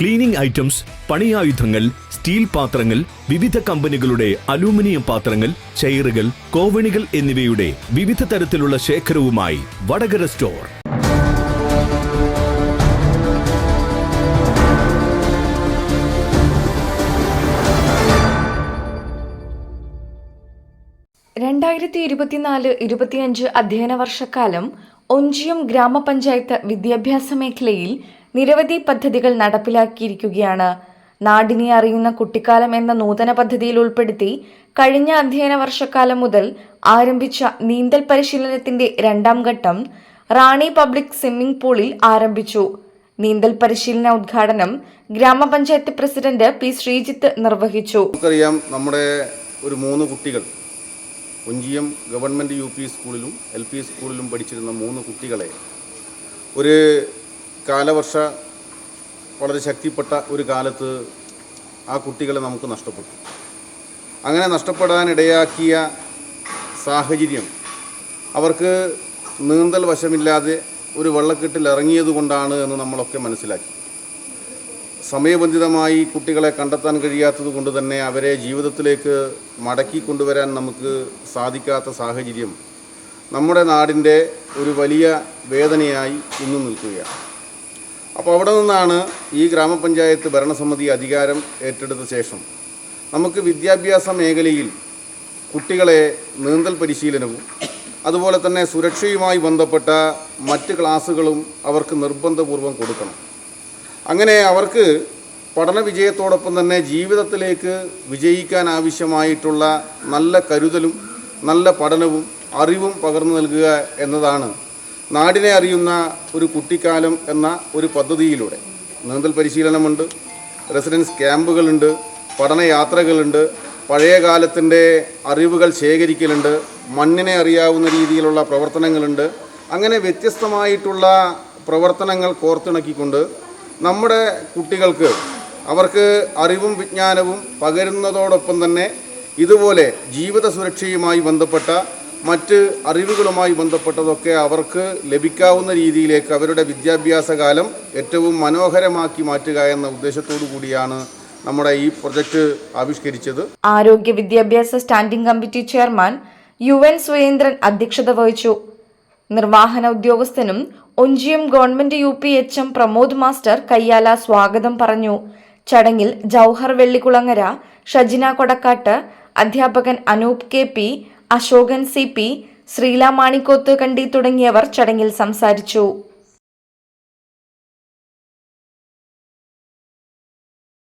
Cleaning items പണിയായുധങ്ങൾ steel പാത്രങ്ങൾ വിവിധ കമ്പനികളുടെ അലൂമിനിയം പാത്രങ്ങൾ ചെയറുകൾ കോവണികൾ എന്നിവയുടെ വിവിധ തരത്തിലുള്ള ശേഖരവുമായി വടകര സ്റ്റോർ. രണ്ടായിരത്തി ഇരുപത്തിനാല് ഇരുപത്തിയഞ്ച് അധ്യയന വർഷക്കാലം ഒഞ്ചിയം ഗ്രാമപഞ്ചായത്ത് വിദ്യാഭ്യാസ മേഖലയിൽ നിരവധി പദ്ധതികൾ നടപ്പിലാക്കിയിരിക്കുകയാണ്. നാടിനെ അറിയുന്ന കുട്ടിക്കാലം എന്ന നൂതന പദ്ധതിയിൽ ഉൾപ്പെടുത്തി കഴിഞ്ഞ അധ്യയന വർഷക്കാലം മുതൽ ആരംഭിച്ച നീന്തൽ പരിശീലനത്തിന്റെ രണ്ടാം ഘട്ടം റാണി പബ്ലിക് സ്വിമ്മിംഗ് പൂളിൽ ആരംഭിച്ചു. നീന്തൽ പരിശീലന ഉദ്ഘാടനം ഗ്രാമപഞ്ചായത്ത് പ്രസിഡന്റ് പി ശ്രീജിത്ത് നിർവഹിച്ചു. നമുക്കറിയാം നമ്മുടെ ഒരു മൂന്ന് കുട്ടികൾ ഒഞ്ചിയം ഗവൺമെന്റ് യു പി സ്കൂളിലും എൽ പി സ്കൂളിലും പഠിച്ചിരുന്ന മൂന്ന് കുട്ടികളെ ഒരു കാലവർഷ വളരെ ശക്തിപ്പെട്ട ഒരു കാലത്ത് ആ കുട്ടികളെ നമുക്ക് നഷ്ടപ്പെട്ടു. അങ്ങനെ നഷ്ടപ്പെടാനിടയാക്കിയ സാഹചര്യം അവർക്ക് നീന്തൽ വശമില്ലാതെ ഒരു വെള്ളക്കെട്ടിൽ ഇറങ്ങിയത് കൊണ്ടാണ് എന്ന് നമ്മളൊക്കെ മനസ്സിലാക്കി. സമയബന്ധിതമായി കുട്ടികളെ കണ്ടെത്താൻ കഴിയാത്തത് കൊണ്ട് തന്നെ അവരെ ജീവിതത്തിലേക്ക് മടക്കി കൊണ്ടുവരാൻ നമുക്ക് സാധിക്കാത്ത സാഹചര്യം നമ്മുടെ നാടിന്റെ ഒരു വലിയ വേദനയായി ഇന്നും നിൽക്കുകയാണ്. അപ്പോൾ അവിടെ നിന്നാണ് ഈ ഗ്രാമപഞ്ചായത്ത് ഭരണസമിതി അധികാരം ഏറ്റെടുത്ത ശേഷം നമുക്ക് വിദ്യാഭ്യാസ മേഖലയിൽ കുട്ടികളെ നീന്തൽ പരിശീലനവും അതുപോലെ തന്നെ സുരക്ഷയുമായി ബന്ധപ്പെട്ട മറ്റ് ക്ലാസ്സുകളും അവർക്ക് നിർബന്ധപൂർവം കൊടുക്കണം. അങ്ങനെ അവർക്ക് പഠന വിജയത്തോടൊപ്പം തന്നെ ജീവിതത്തിലേക്ക് വിജയിക്കാൻ ആവശ്യമായിട്ടുള്ള നല്ല കരുതലും നല്ല പഠനവും അറിവും പകർന്നു നൽകുക എന്നതാണ് നാടിനെ അറിയുന്ന ഒരു കുട്ടിക്കാലം എന്ന ഒരു പദ്ധതിയിലൂടെ നീന്തൽ പരിശീലനമുണ്ട് റെസിഡൻസ് ക്യാമ്പുകളുണ്ട് പഠനയാത്രകളുണ്ട് പഴയ കാലത്തിന്റെ അറിവുകൾ ശേഖരിക്കലുണ്ട് മണ്ണിനെ അറിയാവുന്ന രീതിയിലുള്ള പ്രവർത്തനങ്ങളുണ്ട്. അങ്ങനെ വ്യത്യസ്തമായിട്ടുള്ള പ്രവർത്തനങ്ങൾ കോർത്തിണക്കിക്കൊണ്ട് നമ്മുടെ കുട്ടികൾക്ക് അവർക്ക് അറിവും വിജ്ഞാനവും പകരുന്നതോടൊപ്പം തന്നെ ഇതുപോലെ ജീവിത സുരക്ഷയുമായി ബന്ധപ്പെട്ട മറ്റ് അറിവുകളുമായി ബന്ധപ്പെട്ടതൊക്കെ അവർക്ക് ലഭിക്കാവുന്ന രീതിയിലേക്ക് അവരുടെ വിദ്യാഭ്യാസ കാലം ഏറ്റവും മനോഹരമാക്കി മാറ്റുക എന്ന ഉദ്ദേശത്തോടു കൂടിയാണ് നമ്മുടെ ഈ പ്രൊജക്ട് ആവിഷ്കരിച്ചത്. ആരോഗ്യ വിദ്യാഭ്യാസ standing committee chairman U N Surendran അധ്യക്ഷത വഹിച്ചു. നിർവാഹന ഉദ്യോഗസ്ഥനും Onchiyam government U P H M Pramod master Kayyala സ്വാഗതം പറഞ്ഞു. ചടങ്ങിൽ ജൗഹർ വെള്ളിക്കുളങ്ങര ഷജിന കൊടക്കാട്ട് അധ്യാപകൻ Anoop K P Ashokan C P Sreela Manikkoth Kandi തുടങ്ങിയവർ ചടങ്ങിൽ സംസാരിച്ചു